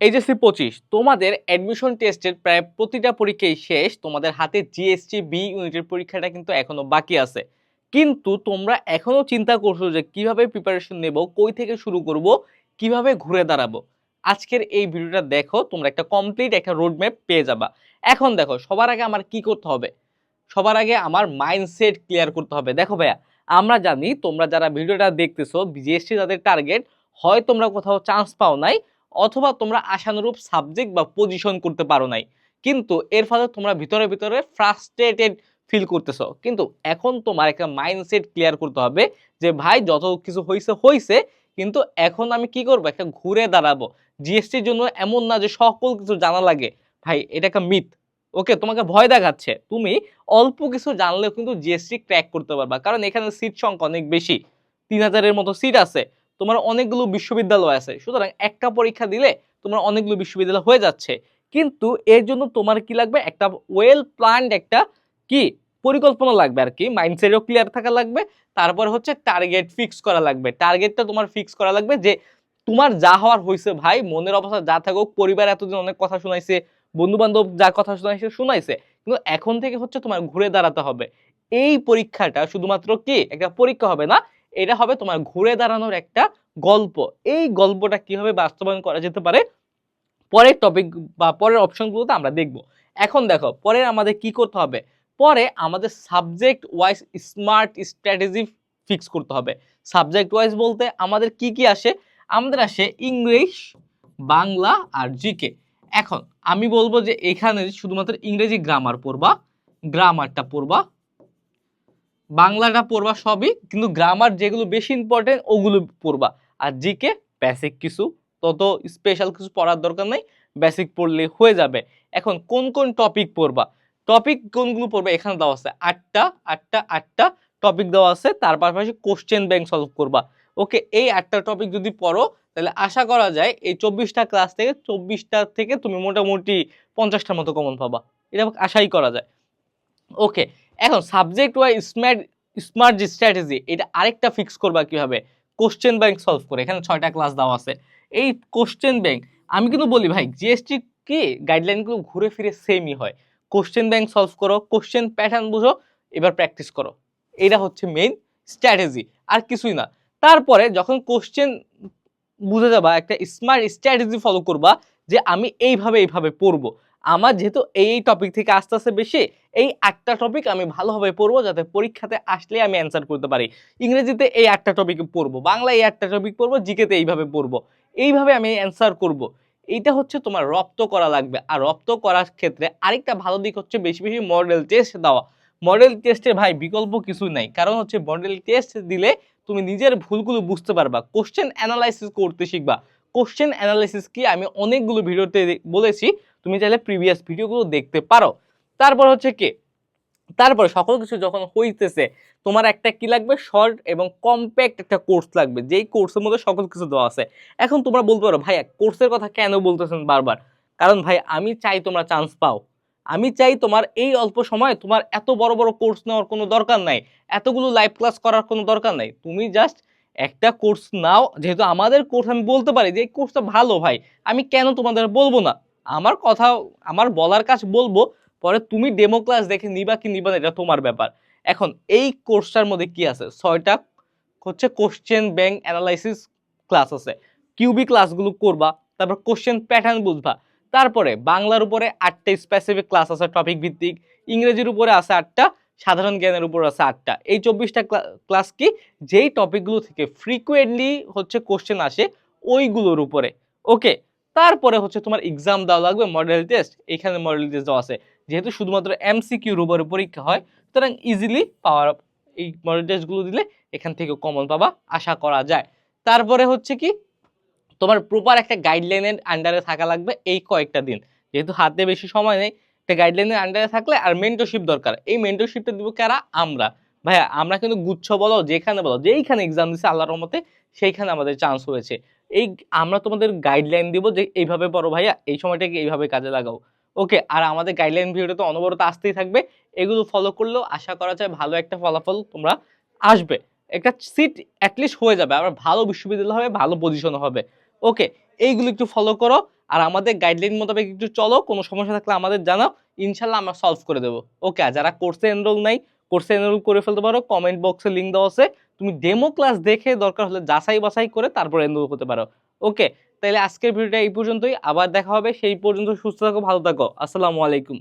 HSC পঁচিশ, তোমাদের admission টেস্টের প্রায় প্রতিটা পরীক্ষাই শেষ, তোমাদের হাতে জিএসটি বি ইউনিটের পরীক্ষাটা কিন্তু এখনও বাকি আছে। কিন্তু তোমরা এখনও চিন্তা করছ যে কীভাবে প্রিপারেশন নেব, কই থেকে শুরু করব, কীভাবে ঘুরে দাঁড়াবো? আজকের এই ভিডিওটা দেখো, তোমরা একটা কমপ্লিট একটা রোড ম্যাপ পেয়ে যাবা। এখন দেখো, সবার আগে আমার কি করতে হবে? সবার আগে আমার মাইন্ডসেট ক্লিয়ার করতে হবে। দেখো ভাইয়া, আমরা জানি তোমরা যারা ভিডিওটা দেখতেছো জিএসটি যাদের টার্গেট হয় তোমরা কোথাও চান্স পাও নাই অথবা তোমরা আশানুরূপ সাবজেক্ট বা পজিশন করতে পারো নাই। কিন্তু এর ফলে তোমরা ভিতরে ভিতরে ফ্রাস্ট্রেটেড ফিল করতেছো। কিন্তু এখন তোমার একটা মাইন্ডসেট ক্লিয়ার করতে হবে যে, ভাই, যত কিছু হয়েছে হয়েছে কিন্তু এখন আমি কি করব? একটা ঘুরে দাঁড়াবো। জিএসটির জন্য এমন না যে, সকল কিছু জানা লাগে। ভাই, এটা একটা মিথ ওকে, তোমাকে ভয় দেখাচ্ছে। তুমি অল্প কিছু জানলেও কিন্তু জিএসটি ক্র্যাক করতে পারবা। কারণ এখানে সিট সংখ্যা অনেক বেশি। তিন হাজারের মতো সিট আছে। তোমার অনেকগুলো বিশ্ববিদ্যালয় আছে। সুতরাং একটা পরীক্ষা দিলে তোমার অনেকগুলো বিশ্ববিদ্যালয় হয়ে যাচ্ছে। কিন্তু এর জন্য তোমার কি লাগবে? একটা ওয়েল প্ল্যান্ড একটা কি পরিকল্পনা লাগবে আর কি। মাইন্ডসেটও ক্লিয়ার থাকা লাগবে। তারপর হচ্ছে টার্গেট ফিক্স করা লাগবে। টার্গেটটা তোমার ফিক্স করা লাগবে যে তোমার যা হওয়ার হয়েছে ভাই, মনের অবস্থা যা থাকুক, পরিবার এতদিন অনেক কথা শোনাইছে বন্ধু বান্ধব যা কথা শোনাইছে শোনাইছে। কিন্তু এখন থেকে হচ্ছে তোমার ঘুরে দাঁড়াতে হবে। এই পরীক্ষাটা শুধুমাত্র কি? একটা পরীক্ষা হবে না এটা হবে তোমার ঘুরে দাঁড়ানোর একটা গল্প। এই গল্পটা কীভাবে বাস্তবায়ন করা যেতে পারে? পরের টপিক বা পরের অপশনগুলোতে আমরা দেখব। এখন দেখো, পরে আমাদের কি করতে হবে? পরে আমাদের subject wise smart strategy fix করতে হবে। সাবজেক্ট ওয়াইজ বলতে আমাদের কি কি আসে? আমাদের আসে ইংলিশ, বাংলা আর জিকে। এখন আমি বলব যে এখানে শুধুমাত্র ইংরেজি গ্রামার পড়বা গ্রামারটা পড়বা বাংলাটা পড়বা সবই, কিন্তু গ্রামার যেগুলো বেশি ইম্পর্টেন্ট ওগুলো পড়বা। আর জিকে বেসিক কিছু, তত স্পেশাল কিছু পড়ার দরকার নেই বেসিক পড়লে হয়ে যাবে। এখন কোন কোন টপিক পড়বা? টপিক কোনগুলো পড়বে? এখানে দেওয়া আছে আটটা আটটা আটটা টপিক দেওয়া আছে, তার পাশাপাশি কোশ্চেন ব্যাংক সলভ করবা। ওকে এই আটটা টপিক যদি পড়ো, তাহলে আশা করা যায় এই চব্বিশটা ক্লাস থেকে চব্বিশটা থেকে তুমি মোটামুটি পঞ্চাশটার মতো কমন পাবা। এটা আশাই করা যায়। ওকে এখন সাবজেক্ট ওয়াইজ স্মার্ট স্মার্ট যে স্ট্র্যাটেজি এটা আরেকটা ফিক্স করবা কীভাবে? কোশ্চেন ব্যাংক সলভ করে। এখানে ছয়টা ক্লাস দেওয়া আছে। এই কোশ্চেন ব্যাংক আমি কিন্তু বলি ভাই জিএসটি কি? গাইডলাইনগুলো ঘুরে ফিরে সেমই হয়। কোশ্চেন ব্যাংক সলভ করো কোশ্চেন প্যাটার্ন বুঝো, এবার প্র্যাকটিস করো। এটা হচ্ছে মেইন স্ট্র্যাটেজি আর কিছুই না। তারপরে যখন কোশ্চেন বুঝে যাবা, একটা স্মার্ট স্ট্র্যাটেজি ফলো করবা, যে আমি এইভাবে এইভাবে পড়ব। আমার যেহেতু এই টপিক থেকে আস্তে আস্তে বেশি, এই একটা টপিক আমি ভালোভাবে পড়ব যাতে পরীক্ষাতে আসলে আমি অ্যান্সার করতে পারি। ইংরেজিতে এই একটা টপিক পড়ব বাংলা এই একটা টপিক পড়ব, জিকেতে এইভাবে পড়ব। এইভাবে আমি অ্যান্সার করব। এইটা হচ্ছে তোমার রপ্ত করা লাগবে। আর রপ্ত করার ক্ষেত্রে আরেকটা ভালো দিক হচ্ছে বেশি বেশি মডেল টেস্ট দেওয়া। মডেল টেস্টের ভাই বিকল্প কিছু নাই। কারণ হচ্ছে মডেল টেস্ট দিলে তুমি নিজের ভুলগুলো বুঝতে পারবা। কোশ্চেন অ্যানালাইসিস করতে শিখবা। কোশ্চেন অ্যানালাইসিস কি আমি অনেকগুলো ভিডিওতে বলেছি, তুমি চাইলে প্রিভিয়াস ভিডিওগুলো দেখতে পারো। তারপর হচ্ছে কি? তারপর সকল কিছু যখন হইতেছে, তোমার একটা কি লাগবে? শর্ট এবং কম্প্যাক্ট একটা কোর্স লাগবে। যেই কোর্সের মধ্যে সকল কিছু দেওয়া আছে। এখন তোমরা বলতে পারো, ভাইয়া কোর্সের কথা কেন বলতেছেন বারবার? কারণ ভাই, আমি চাই তোমরা চান্স পাও। আমি চাই তোমার এই অল্প সময় তোমার এত বড় বড় কোর্স নেওয়ার কোনো দরকার নাই। এতগুলো লাইভ ক্লাস করার কোনো দরকার নাই। তুমি জাস্ট একটা কোর্স নাও, যেহেতু আমাদের কোর্স আমি বলতে পারি যে, এই কোর্সটা ভালো ভাই, আমি কেন তোমাদের বলব না? আমার কথা, আমার বলার কাজ বলব, পরে তুমি ডেমো ক্লাস দেখে নিবা কি নিবা এটা তোমার ব্যাপার। এখন, এই কোর্সটার মধ্যে কি আছে? ছয়টা হচ্ছে কোশ্চেন ব্যাংক অ্যানালাইসিস ক্লাস আছে। কিউবি ক্লাসগুলো করবা, তারপর কোশ্চেন প্যাটার্ন বুঝবা। তারপরে বাংলার উপরে আটটা স্পেসিফিক ক্লাস আছে টপিক ভিত্তিক। ইংরেজির উপরে আছে আটটা সাধারণ জ্ঞানের উপর আছে আটটা। এই চব্বিশটা ক্লাস কি যেই টপিকগুলো থেকে ফ্রিকুয়েন্টলি হচ্ছে কোশ্চেন আসে ওইগুলোর উপরে। ওকে তারপরে হচ্ছে তোমার এক্সাম দেওয়া লাগবে মডেল টেস্ট এখানে মডেল টেস্ট দেওয়া আছে। যেহেতু শুধুমাত্র এমসিকিউর উপরে পরীক্ষা হয়, সুতরাং ইজিলি পাওয়ার এই মডেল টেস্টগুলো দিলে এখান থেকে কমন পাবা, আশা করা যায়। তারপরে হচ্ছে কি, তোমার প্রপার একটা গাইডলাইনের আন্ডারে থাকা লাগবে এই কয়েকটা দিন। যেহেতু হাতে বেশি সময় নেই একটা গাইডলাইনের আন্ডারে থাকলে আর মেন্টরশিপ দরকার। এই মেন্টরশিপটা দিব কারা? আমরা। ভাইয়া, আমরা কিন্তু গুচ্ছ বলো, যেখানে বলো, যেইখানে এক্সাম দিচ্ছে আল্লাহর মতে সেইখানে আমাদের চান্স হয়েছে। এই আমরা তোমাদের গাইডলাইন দিব যে এইভাবে পড়ো ভাইয়া, এই সময়টাকে এইভাবে কাজে লাগাও। ওকে আর আমাদের গাইডলাইন ভিডিওটা তো অনবরত আসতেই থাকবে। এগুলো ফলো করলেও আশা করা যায় ভালো একটা ফলাফল তোমরা আসবে। একটা সিট অ্যাটলিস্ট হয়ে যাবে। আবার ভালো বিশ্ববিদ্যালয় হবে, ভালো পজিশন হবে। ওকে এইগুলো একটু ফলো করো। আর আমাদের গাইডলাইন মোতাবেক একটু চলো, কোনো সমস্যা থাকলে আমাদের জানাও, ইনশাল্লাহ আমরা সলভ করে দেবো। ওকে যারা কোর্সে এনরোল নাই কোর্সে এনরোল করে ফেলতে পারো কমেন্ট বক্সে লিঙ্ক দেওয়া আছে। তুমি ডেমো ক্লাস দেখে দরকার হলে যাচাই বাছাই করে তারপর এনরোল করতে পারো। ওকে তাহলে আজকের ভিডিওটা এই পর্যন্তই। আবার দেখা হবে, সেই পর্যন্ত সুস্থ থাকো, ভালো থাকো। আসসালামু আলাইকুম।